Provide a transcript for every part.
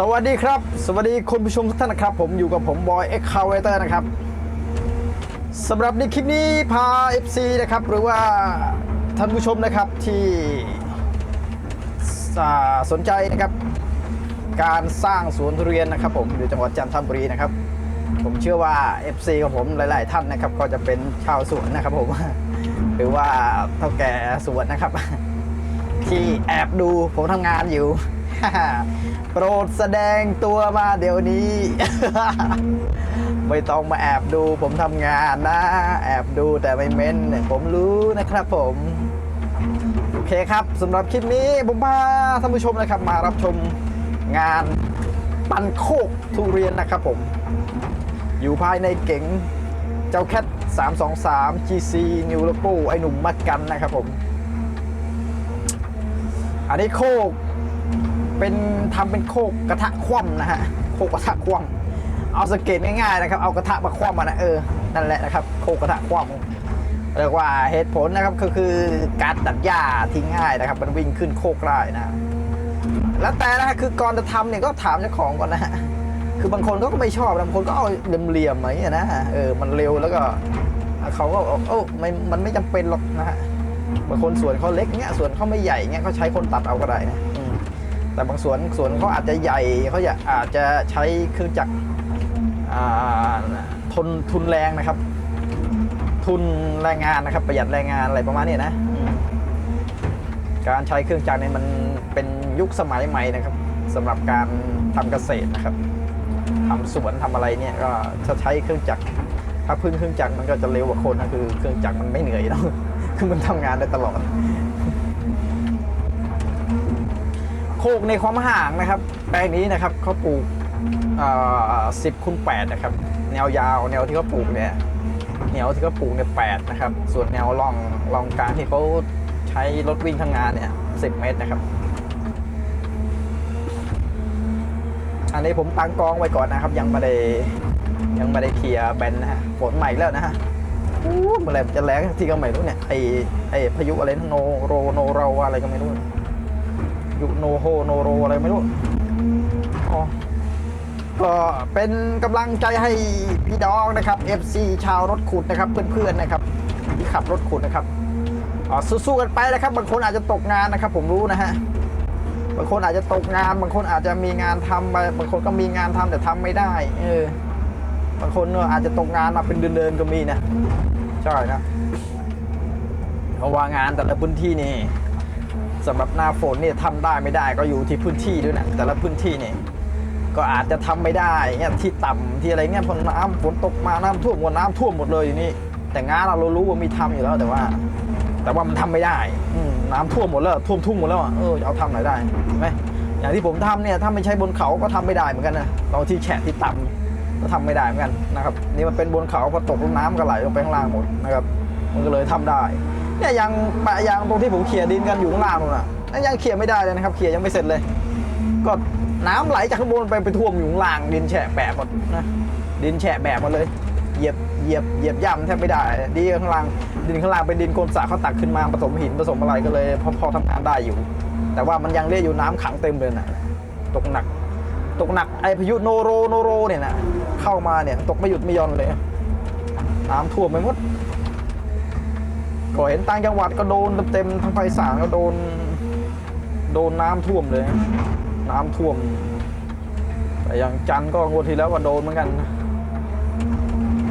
สวัสดีครับ สวัสดีคุณผู้ชมทุกท่านนะครับ ผมอยู่กับผมบอยเอ็กคาวเวเตอร์นะครับสำหรับในคลิปนี้พา FC นะครับ หรือว่าท่านผู้ชมนะครับที่สนใจนะครับ การสร้างสวนทุเรียนนะครับ ผมอยู่จังหวัดจันทบุรีนะครับ ผมเชื่อว่า FC ของผมหลาย ๆ ท่านนะครับ ก็จะเป็นชาวสวนนะครับผมหรือว่าเท่าแก่สวนนะครับ ที่แอบดูผมทำงานอยู่ โปรดแสดงตัวมาเดี๋ยวนี้ ไม่ต้องมาแอบดูผมทำงานนะ แอบดูแต่ไม่เม้นเนี่ยผมรู้นะครับผม โอเคครับสำหรับคลิปนี้ผมพาท่านผู้ชมนะครับ มารับชมงานปันโคกทุเรียนนะครับผม อยู่ภายในเก๋งเจ้าแคท323 GC New Logo ไอหนุ่มมัดกันนะครับผม อันนี้โคก เป็นทำเป็นโคกกระทะคว่ำนะฮะโคกกระทะคว่ำเอาสงเกตง่ายๆนะครับเอากระทะมาคว่ำมานะเออนั่นแหละนะครับโคกกระทะคว่ำเรียกว่าเหตุผลนะครับก็คือการตัดหญ้าทิ้งง่ายนะครับ มันวิ่งขึ้นโคกได้นะแล้วแต่นะฮะคือก่อนจะทำเนี่ยก็ถามเจ้าของก่อนนะฮะคือบางคนเขาก็ไม่ชอบบางคนก็เอาเหลี่ยมๆอะไรอย่างเงี้ยนะฮะเออมันเร็วแล้วก็เขาก็บอกโอ้ไม่มันไม่จำเป็นหรอกนะฮะบางคนสวนเขาเล็กเงี้ยสวนเขาไม่ใหญ่เงี้ยเขาใช้คนตัดเอาก็ได้นะ แต่บางสวนสวนเขาอาจจะใหญ่เขาจะอาจจะใช้เครื่องจักรทนทุนแรงนะครับ ทุนแรงงานนะครับ ประหยัดแรงงานอะไรประมาณนี้นะ การใช้เครื่องจักรเนี่ยมันเป็นยุคสมัยใหม่นะครับสำหรับการทำเกษตรนะครับทำสวนทำอะไรเนี่ยก็จะใช้เครื่องจักรถ้าพึ่งเครื่องจักรมันก็จะเร็วกว่าคนนะคือเครื่องจักรมันไม่เหนื่อยเนาะคือมันทำงานได้ตลอด โคกในความห่างนะครับ แปลงนี้นะครับเขาปลูกสิบคูณแปดนะครับ แนวยาวแนวที่เขาปลูกเนี่ยแนวที่เขาปลูกเนี่ยแปดนะครับ ส่วนแนวร่องร่องกลางที่เขาใช้รถวิ่งทำงงานเนี่ยสิบเมตรนะครับ อันนี้ผมตั้งกองไว้ก่อนนะครับ ยังไม่ได้ยังไม่ได้เคลียร์แบนนะฮะฝนใหม่แล้วนะฮะอู้เมื่อไหรมันจะแรงที่ก็ไม่รู้เนี่ยไอไอพายุอะไรโนโรโนเราอะไรก็ไม่รู้ ยุโนโฮโนโรอะไรไม่รู้อ๋อก็เป็นกำลังใจให้พี่ดองนะครับ FC ชาวรถขุดนะครับเพื่อนๆนะครับที่ขับรถขุดนะครับอ๋อสู้ๆกันไปนะครับ บางคนอาจจะตกงานนะครับ ผมรู้นะฮะบางคนอาจจะตกงาน บางคนอาจจะมีงานทำไปบางคนก็มีงานทำแต่ทำไม่ได้ เออบางคนเนี่ยอาจจะตกงานมาเป็นเดือนๆก็มีนะใช่นะเพราะว่างานแต่ละพื้นที่นี่ สำหรับหน้าฝนเนี่ยทำได้ไม่ได้ก็อยู่ที่พื้นที่ด้วยนะแต่ละพื้นที่เนี่ยก็อาจจะทำไม่ได้เนี่ยที่ต่ำที่อะไรเงี้ยพอน้ำฝนตกมาน้ำท่วมหมดน้ำท่วมหมดเลยอยู่นี่แต่งานเราเรารู้ว่ามีทำอยู่แล้วแต่ว่า แต่ว่ามันทำไม่ได้น้ำท่วมหมดแล้วท่วมทุ่งหมดแล้วเออจะเอาทำไหนได้ไหมอย่างที่ผมทำเนี่ยถ้าไม่ใช่บนเขาก็ทำไม่ได้เหมือนกันนะเราที่แฉะที่ต่ำก็ทำไม่ได้เหมือนกันนะครับนี่มันเป็นบนเขาพอตกลงน้ำก็ไหลลงไปข้างล่างหมดนะครับมันก็เลยทำได้ เนี่ยยังปะยางตรงที่ผมเขี่ยดินกันอยู่ข้างล่างนู่นน่ะนั่นยังเขี่ยไม่ได้เลยนะครับเขี่ยยังไม่เสร็จเลย ก็น้ำไหลจากข้างบนไปไปท่วมอยู่ข้างล่างดินแฉะแปะหมดนะดินแฉะแบบหมดเลย เหยียบเหยียบเหยียบย่ำแทบไม่ได้ดีข้างล่างดินข้างล่างเป็นดินโคลนสาเขาตักขึ้นมาผสมหินผสมอะไรก็เลยพอพอทำงานได้อยู่ แต่ว่ามันยังเรียกอยู่น้ำขังเต็มเลยนะตกหนัก ตกหนักไอพายุโนโรโนโรเนี่ยนะเข้ามาเนี่ยตกไม่หยุดไม่หย่อนเลย น้ำท่วมไปหมด ก็เห็นต่างจังหวัดก็โดนเต็มๆทั้งไพศาลก็โดน โดนน้ำท่วมเลย น้ำท่วม แต่อย่างจันทร์ก็งวดที่แล้วก็โดนเหมือนกัน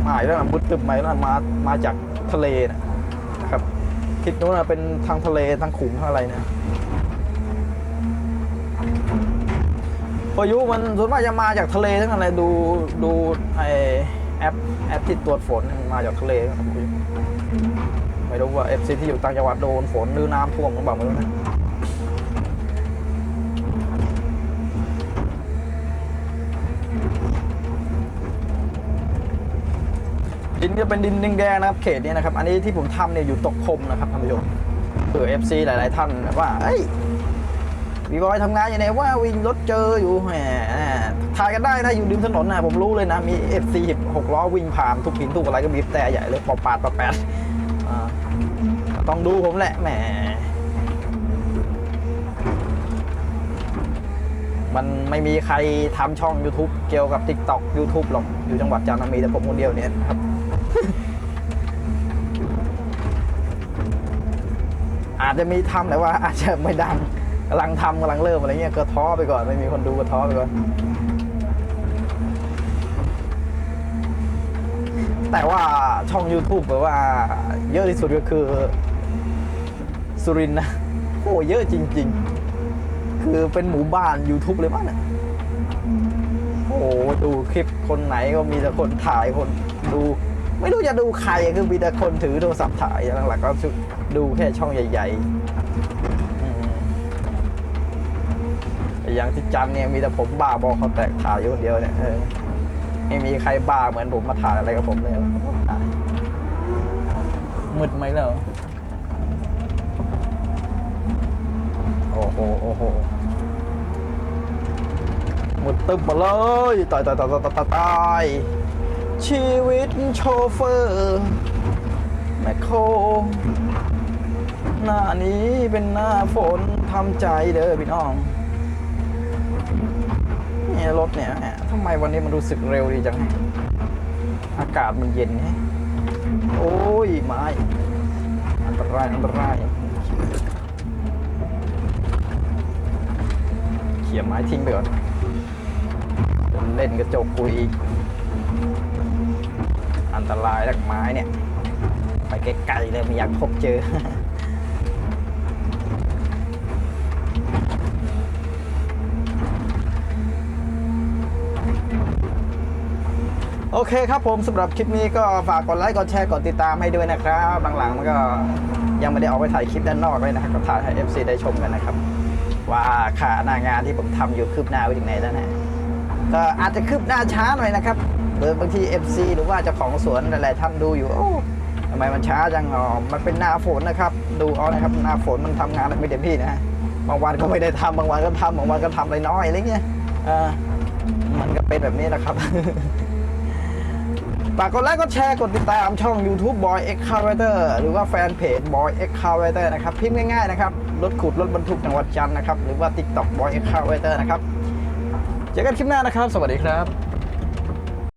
มาอีกแล้วนะมุดตึบใหม่แล้วนะมามาจากทะเลนะครับทิศนู้นนะเป็นทางทะเลทางขุมทางอะไรเนี่ยพายุมันส่วนมากจะมาจากทะเลทั้งนั้นเลยดูดูไอแอปแอปที่ตรวจฝนมันมาจากทะเลครับพายุ ไม่รู้ว่าเอฟซีที่อยู่ต่างจังหวัดโดนฝนหรือน้ำท่วมหรือเปล่าไม่รู้นะดินก็เป็นดินแดงๆนะครับ เขตนี้นะครับ อันนี้ที่ผมทำเนี่ยอยู่ตกพรมนะครับท่านผู้ชมเผื่อเอฟซีหลาย ๆ ท่านว่าเอ้ยวีบอยทำงานอยู่ไหนว่าวิ่งรถเจออยู่แหมถ่ายกันได้ถ้าอยู่ริมถนนนะผมรู้เลยนะ มี F4 หกล้อวิ่งผ่านทุกหินทุกอะไรก็บีบแต่ใหญ่เลยปอปาดปอแปดอ่า ต้องดูผมแหละแหมมันไม่มีใครทำช่อง YouTube เกี่ยวกับ TikTok YouTube หรอก อยู่จังหวัดจันทร์มีแต่ผมคนเดียวเนี่ยครับ อาจจะมีทำแต่ว่าอาจจะไม่ดังกำลังทำกำลังเริ่มอะไรเงี้ยก็ท้อไปก่อน ไม่มีคนดูก็ท้อไปก่อน แต่ว่าช่อง YouTube แบบว่าเยอะที่สุดก็คือ สุรินนะโอ้เยอะจริง ๆ คือเป็นหมู่บ้าน YouTube เลยมั้งเนี่ยโอ้ดูคลิปคนไหนก็มีแต่คนถ่ายคนดู ไม่รู้จะดูใครคือมีแต่คนถือโทรศัพท์ถ่ายหลักๆก็ดูแค่ช่องใหญ่ๆอืมแต่อย่างที่จันเนี่ยมีแต่ผมบ้าบอเขาแตกถ่ายอยู่คนเดียวเนี่ยเออไม่มีใครบ้าเหมือนผมมาถ่ายอะไรกับผมเลยถ่ายมืดไหมแล้ว โอ้โหโอ้โหหมดตึบมาเลยตายตายตายตายตายตายชีวิตโชเฟอร์แมคโครหน้านี้เป็นหน้าฝนทำใจเด้อพี่น้องเนี่ยรถเนี่ยทำไมวันนี้มันรู้สึกเร็วดีจัง อากาศมันเย็นไงโอ้ยไม้อันตรายอันตราย เขี่ยไม้ทิ้งไปก่อนเล่นกระจกกูอีก อันตรายจากไม้เนี่ย ไปไกลๆเลยไม่อยากพบเจอโอเคครับผมสำหรับคลิปนี้ก็ฝากกดไลค์กดแชร์กดติดตามให้ด้วยนะครับ หลังๆมันก็ยังไม่ได้ออกไปถ่ายคลิปด้านนอกเลยนะครับก็ถ่ายให้ FC ได้ชมกันนะครับ ว่าค่าหน้างานที่ผมทำอยู่คืบหน้าไปถึงไหนแล้วนะก็อาจจะคืบหน้าช้าหน่อยนะครับหรือบางที FC หรือว่าเจ้าของสวนหลายๆท่านดูอยู่โอ้ทำไมมันช้าจังอ๋อมันเป็นหน้าฝนนะครับ ดูเอานะครับหน้าฝนมันทำงานไม่เต็มที่นะฮะบางวันก็ไม่ได้ทำบางวันก็ทำบางวันก็ทำไรน้อยอะไรเงี้ยเออมันก็เป็นแบบนี้นะครับฝากกดไลค์กดแชร์กดติดตามช่อง YouTube Boy X Carator หรือว่าแฟนเพจ Boy X Carator นะครับ พิมพ์ง่ายๆนะครับ รถขุดรถบรรทุกจังหวัดจันทร์นะครับ หรือว่า TikTok Boy X Carator นะครับ เจอกันคลิปหน้านะครับ สวัสดีครับ